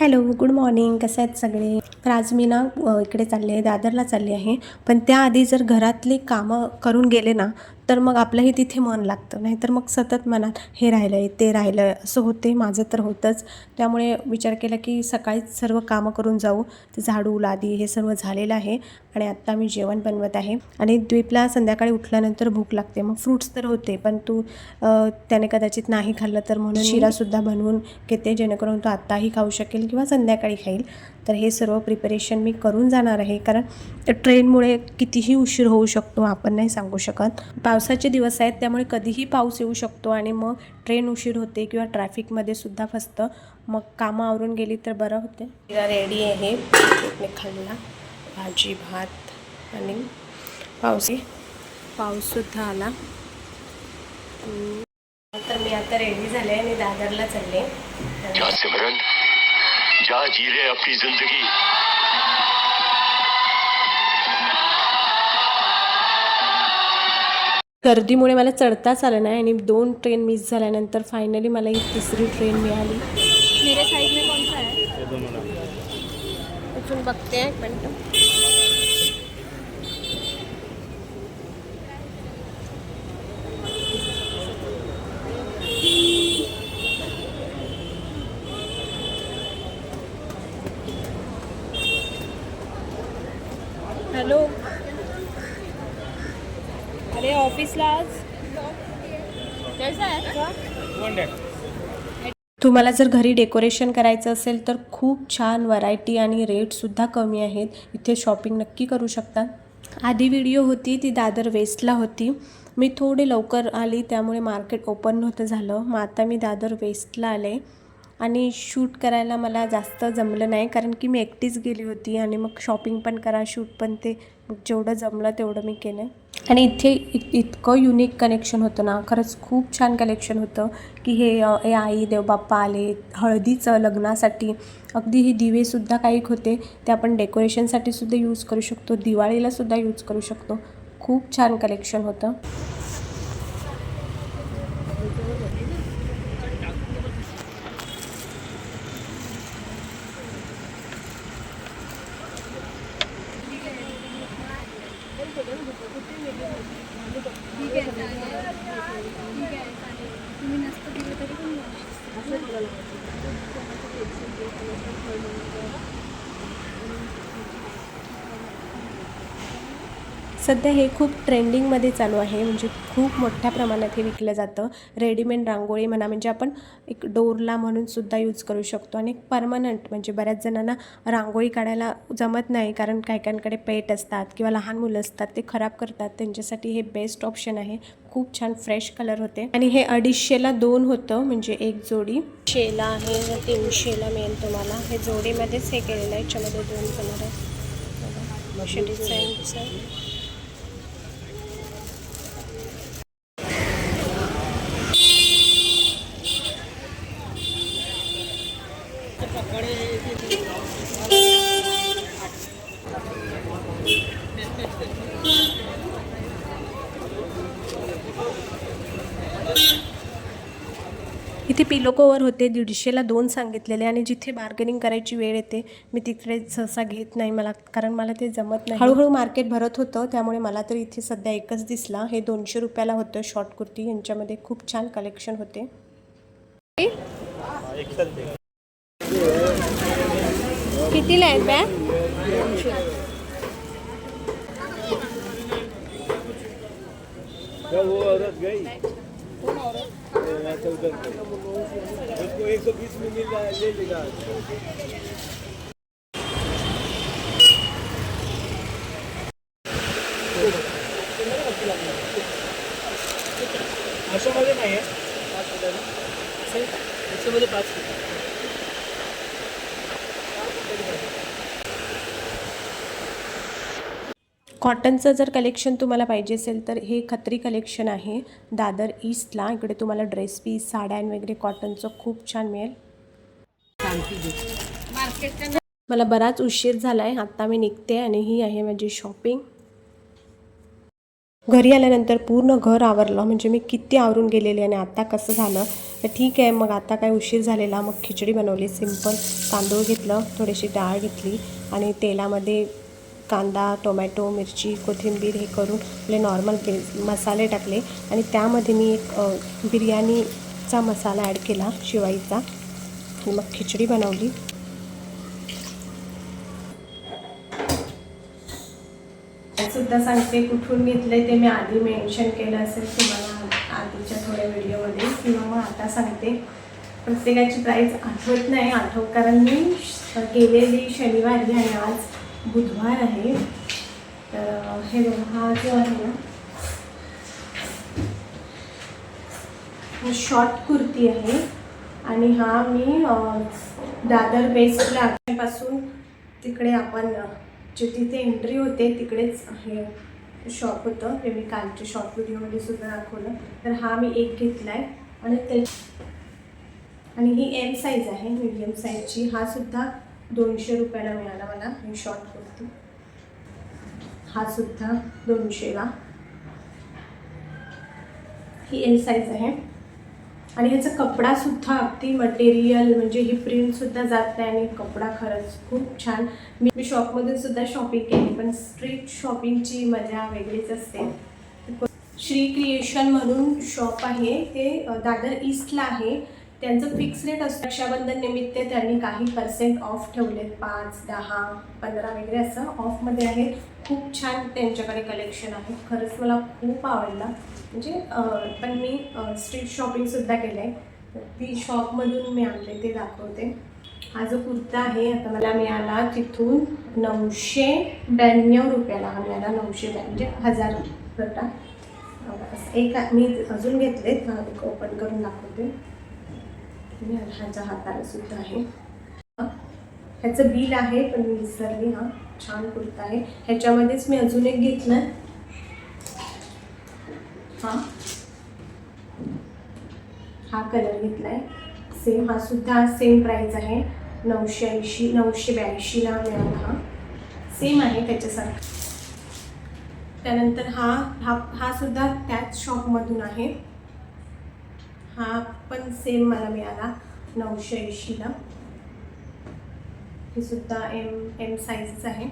Hello good morning. कसे आहेत सगळे? तर आज मी ना इकडे चालले आहे दादरला चालले आहे. पण त्याआधी जर घरातली कामं करून गेले ना तर मग आपलंही तिथे मन लागतं. नाहीतर मग सतत मनात हे राहिलं आहे ते राहिलं आहे असं होते माझं तर होतंच. त्यामुळे विचार केला की सकाळीच सर्व कामं करून जाऊ. ते झाडू लादी हे सर्व झालेलं आहे आणि आत्ता मी जेवण बनवत आहे. आणि द्वीपला संध्याकाळी उठल्यानंतर भूक लागते. मग फ्रूट्स तर होते पण तू त्याने कदाचित नाही खाल्लं तर म्हणून शिरासुद्धा बनवून घेते जेणेकरून तो आत्ताही खाऊ शकेल किंवा संध्याकाळी खाईल. तर हे सर्व प्रिपरेशन मी करून जाणार आहे. कारण ट्रेनमुळे कितीही उशीर होऊ शकतो आपण नाही सांगू शकत. पावसाचे दिवस आहेत त्यामुळे कधीही पाऊस येऊ शकतो आणि मग ट्रेन उशीर होते किंवा ट्रॅफिकमध्ये सुद्धा फसतं. मग कामं आवरून गेली तर बरं होते. रेडी आहे. मी खाल्ला भाजी भात आणि पाऊस. पाऊससुद्धा आला. तर मी आता रेडी झाले आणि दादरला चालले. जा सिमरन? जा जी रहे अपनी जिंदगी? गर्दीमुळे मला चढताच आलं नाही आणि दोन ट्रेन मिस झाल्यानंतर फायनली मला ही तिसरी ट्रेन मिळाली. मेरे साइड में कौन सा है? अजून बघते एक मिनटं. हॅलो अरे ऑफिसला आज? कैसा तुम्हाला जर घरी डेकोरेशन करायचं असेल तर खूप छान व्हरायटी आणि रेटसुद्धा कमी आहेत. इथे शॉपिंग नक्की करू शकता. आधी व्हिडिओ होती ती दादर वेस्टला होती. मी थोडी लवकर आली त्यामुळे मार्केट ओपन नव्हतं झालं. मग आता मी दादर वेस्टला आले. आणि शूट करायला मला जास्त जमलं नाही कारण की मी एकटीच गेली होती आणि मग शॉपिंग पण करा शूट पण ते मग जेवढं जमलं तेवढं मी केलं. आणि इथे इत इतकं युनिक कनेक्शन होतं ना. खरंच खूप छान कलेक्शन होतं की हे ए आई देवबाप्पा आले. हळदीचं लग्नासाठी अगदी हे दिवेसुद्धा काही होते. ते आपण डेकोरेशनसाठी सुद्धा यूज करू शकतो. दिवाळीला सुद्धा यूज करू शकतो. खूप छान कलेक्शन होतं. ভালো লাগে। सध्या हे खूप ट्रेंडिंगमध्ये चालू आहे. म्हणजे खूप मोठ्या प्रमाणात हे विकलं जातं. रेडीमेड रांगोळी म्हणा म्हणजे आपण एक डोरला म्हणून सुद्धा यूज करू शकतो. आणि परमनंट म्हणजे बऱ्याच जणांना रांगोळी काढायला जमत नाही. कारण काही काहींकडे पेट असतात किंवा लहान मुलं असतात ते खराब करतात. त्यांच्यासाठी हे बेस्ट ऑप्शन आहे. खूप छान फ्रेश कलर होते. आणि हे अडीचशेला दोन होतं म्हणजे एक जोडी. शेला आहे. तीनशेला मिळेल तुम्हाला. हे जोडीमध्येच हे केलेलं आहे. याच्यामध्ये दोन कलर आहे डिझाईनचं इथे कवर होते दीडशेला दोन सांगितलेले आणि जिथे बार्गेनिंग करायची वेळ येते मी तिकडे सहसा घेत नाही मला कारण मला ते जमत नाही. हळूहळू मार्केट भरत होतं त्यामुळे मला तर इथे सध्या एकच दिसला. हे दोनशे रुपयाला होतं शॉर्ट कुर्ती यांच्यामध्ये खूप छान कलेक्शन होते. कितीला आहेत बॅग जब वो औरत गई चौदह उसको एक सौ बीस में मिल रहा है ले लेगा अशामध्ये नाही आहे याच्यामध्ये पाच कॉटनचं जर कलेक्शन तुम्हाला पाहिजे असेल तर हे खत्री कलेक्शन आहे. दादर ईस्टला इकडे तुम्हाला ड्रेस पीस साड्या वगैरे कॉटनचं खूप छान मिळेल. मला बराच उशीर झाला आहे आत्ता मी निघते आणि ही आहे माझी शॉपिंग घरी आल्यानंतर पूर्ण घर आवरलं. म्हणजे मी किती आवरून गेलेले आणि आता कसं झालं? तर ठीक आहे मग आता काय उशीर झालेला. मग खिचडी बनवली सिंपल तांदूळ घेतलं थोडीशी डाळ घेतली आणि तेलामध्ये कांदा टोमॅटो मिरची कोथिंबीर हे करून आपले नॉर्मल ते मसाले टाकले आणि त्यामध्ये मी एक बिर्याणीचा मसाला ॲड केला शिवाईचा. आणि मग खिचडी बनवली. सुद्धा सांगते कुठून घेतले ते मी आधी मेन्शन केलं असेल तुम्हाला आधीच्या थोड्या व्हिडिओमध्ये किंवा मग आता सांगते. प्रत्येकाची प्राईस आठवत नाही आठव कारण मी गेलेली शनिवारी आणि आज बुधवार आहे. तर हे बघा हा जो आहे ना शॉर्ट कुर्ती आहे. आणि हा मी दादर बेस्टला पासून तिकडे आपण जे तिथे एंट्री होते तिकडेच हे शॉप होतं. ते मी कालच्या शॉर्ट व्हिडिओमध्ये सुद्धा दाखवलं. तर हा मी एक घेतला आहे आणि ते आणि ही एम साईज आहे मीडियम साईजची हा सुद्धा दोनशे रुपयाला मिळाला मला. मी शॉर्ट कुर्ती. हा सुद्धा दोनशेला ही एल साईज आहे. आणि ह्याचा कपडा सुद्धा अगदी मटेरियल म्हणजे ही प्रिंट सुद्धा जात नाही आणि कपडा खरंच खूप छान. मी मी शॉपमधून सुद्धा शॉपिंग केली पण स्ट्रीट शॉपिंगची मजा वेगळीच असते. श्री क्रिएशन म्हणून शॉप आहे. ते दादर ईस्टला आहे. त्यांचं फिक्स रेट असतं. रक्षाबंधन निमित्त त्यांनी काही पर्सेंट ऑफ ठेवलेत. पाच दहा पंधरा वगैरे असं ऑफमध्ये आहे. खूप छान त्यांच्याकडे कलेक्शन आहे. खरंच मला खूप आवडला. म्हणजे पण मी स्ट्रीट शॉपिंगसुद्धा केलं आहे तर ती शॉपमधून मी आणले ते दाखवते. हा जो कुर्ता आहे आता मला मिळाला तिथून नऊशे ब्याण्णव रुपयाला. हा मिळाला नऊशे ब्या म्हणजे हजार गटा एक मी अजून घेतले ओपन करून दाखवते. ह्याच्या हाताला सुद्धा आहे. ह्याचं बिल आहे पण मी विसरली हा छान कुर्ता आहे. ह्याच्यामध्येच मी अजून एक घेतलं हा. हा कलर घेतलाय. सेम हा सुद्धा सेम प्राईज आहे. नऊशे ऐंशी नऊशे ब्याऐंशीला मिळाला हा. सेम आहे त्याच्यासारखा. त्यानंतर हा हा हा सुद्धा त्याच शॉपमधून आहे. हा पण सेम मला मिळाला नऊशे ऐंशीला. हे सुद्धा एम एम साईजच आहे.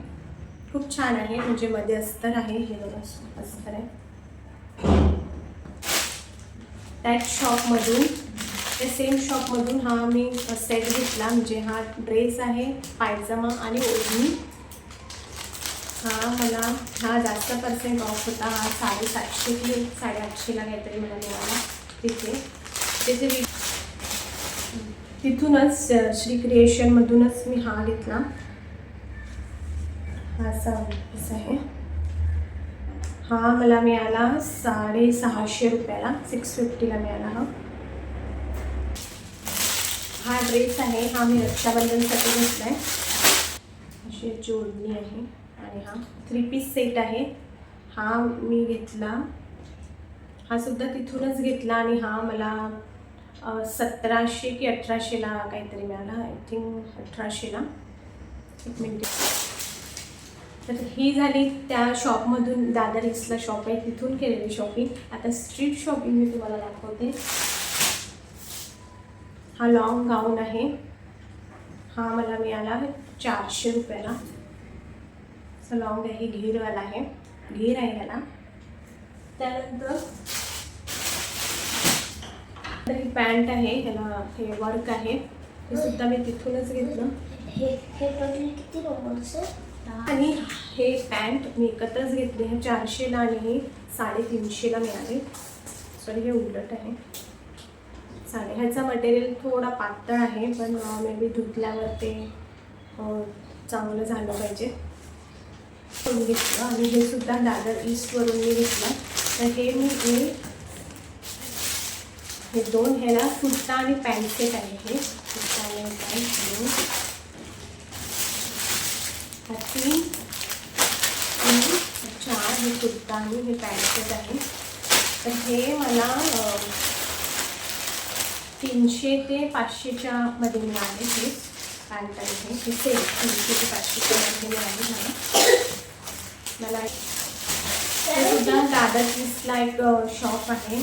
खूप छान आहे म्हणजे मध्ये अस्तर आहे हे बघा अस्तर आहे. त्याच शॉपमधून त्या सेम शॉपमधून हा मी सेट घेतला म्हणजे हा ड्रेस आहे पायजमा आणि ओढणी. हा मला हा जास्त पर्सेंट ऑफ होता हा साडेसातशे की साडेआठशेला काहीतरी मला मिळाला तिथे. तिथे तिथूनच श्री क्रिएशनमधूनच मी हा घेतला. हा असा आहे. हा मला मिळाला साडेसहाशे रुपयाला सिक्स फिफ्टीला मिळाला हा. हा ड्रेस आहे हा मी रक्षाबंधनसाठी घेतला आहे अशी जोडणी आहे. आणि हा थ्री पीस सेट आहे. हा मी घेतला. हा सुद्धा तिथूनच घेतला आणि हा मला सतराशे की अठराशेला काहीतरी मिळाला. आय थिंक अठराशेला. एक मिनिट तर ही झाली त्या शॉपमधून दादर इसला शॉप आहे. तिथून केलेली शॉपिंग आता स्ट्रीट शॉपिंग मी तुम्हाला दाखवते. हा लॉंग गाऊन आहे. हा मला मिळाला चारशे रुपयाला. असं लॉंग आहे. घेरवाला आहे. घेर आहे ह्याला. त्यानंतर तर ही पॅन्ट आहे ह्याला हे वर्क आहे. हे सुद्धा मी तिथूनच घेतलं. हे हे किती आणि हे पॅन्ट मी एकत्रच घेतले. हे चारशेला आणि हे साडेतीनशेला मिळाले. सॉरी हे उलट आहे. साडे ह्याचा मटेरियल थोडा पातळ आहे पण मे बी धुतल्यावर ते चांगलं झालं पाहिजे. घेतलं. आणि हे सुद्धा दादर ईस्टवरून मी घेतलं. तर हे मी हे हे दोन ह्याला कुर्ता आणि पॅन्ट सेट आहे हे. कुर्ता आणि पॅन्ट दोन हा तीन चार हे कुर्ता आणि हे पॅन्ट सेट आहे तर हे मला तीनशे ते पाचशेच्या मध्ये मिळाले हे. पॅन्ट आहे हे. हे तीनशे ते पाचशेच्या मध्ये मिळाले मला. मला हे सुद्धा दादा ईस्टला एक शॉप आहे.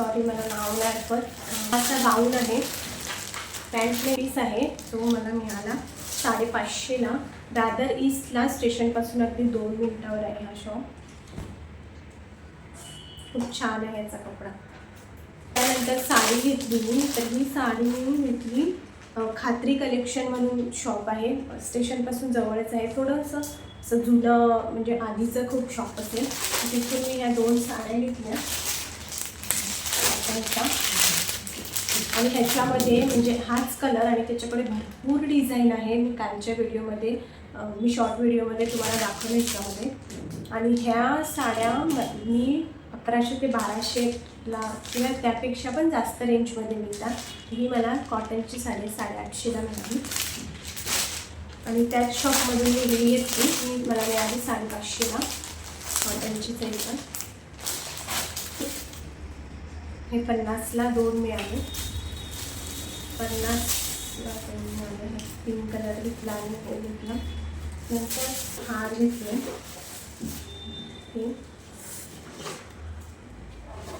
सॉरी मला नाव नाही आठवत. असा गाऊन आहे. पॅन्टने पीस आहे. तो मला मिळाला साडेपाचशेला दादर ईस्टला स्टेशनपासून अगदी दोन मिनटावर आहे हा शॉप खूप छान आहे याचा कपडा. त्यानंतर साडी घेतली. मी तर ही साडी मी घेतली. खात्री कलेक्शन म्हणून शॉप आहे. स्टेशनपासून जवळच आहे. थोडंसं असं जुनं म्हणजे आधीचं खूप शॉप असेल. तिथून मी ह्या दोन साड्या घेतल्या. कॉटनच्या. आणि ह्याच्यामध्ये म्हणजे हाच कलर आणि त्याच्याकडे भरपूर डिझाईन आहे. मी कालच्या व्हिडिओमध्ये मी शॉर्ट व्हिडिओमध्ये तुम्हाला दाखवलं ह्याच्यामध्ये आणि ह्या साड्या मी अकराशे ते बाराशेला किंवा त्यापेक्षा पण जास्त रेंजमध्ये मिळतात. ही मला कॉटनची साडी साडेआठशेला मिळाली. आणि त्याच शॉपमधून मी घेतली ही मला मिळाली साडेपाचशेला कॉटनची तरी पण. हे पन्नासला दोन मिळाले. पन्नासला दोन मिळाले. पिंक कलर घेतला आणि हे घेतला. नंतर हार घेतले.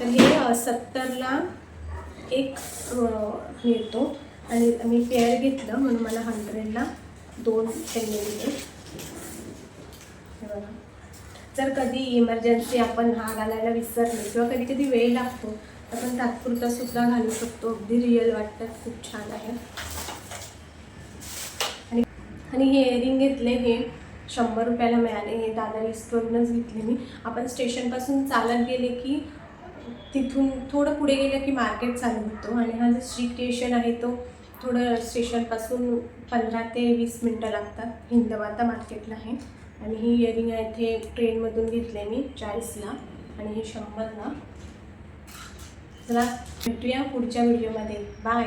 तर हे सत्तरला एक मिळतो. आणि मी पेअर घेतलं म्हणून मला हंड्रेडला दोन पेन दिले. जर कधी इमर्जन्सी आपण हा घालायला विसरलो किंवा कधी कधी वेळ लागतो आपण तात्पुरता सुद्धा घालू शकतो. अगदी रिअल वाटतात खूप छान आहे. आणि आणि हे इयरिंग घेतले हे शंभर रुपयाला मिळाले. हे दादा इस्टवरूनच घेतले मी. आपण स्टेशनपासून चालत गेले की तिथून थोडं पुढे गेलं की मार्केट चालू होतो. आणि हा जो स्ट्रीट स्टेशन आहे तो थोडं स्टेशनपासून पंधरा ते वीस मिनटं लागतात. हिंदमाता मार्केटला आहे. आणि ही इयरिंग आहे ते ट्रेनमधून घेतले मी चाळीसला. आणि हे शंभरला. चला भेटूया पुढच्या व्हिडिओमध्ये. बाय.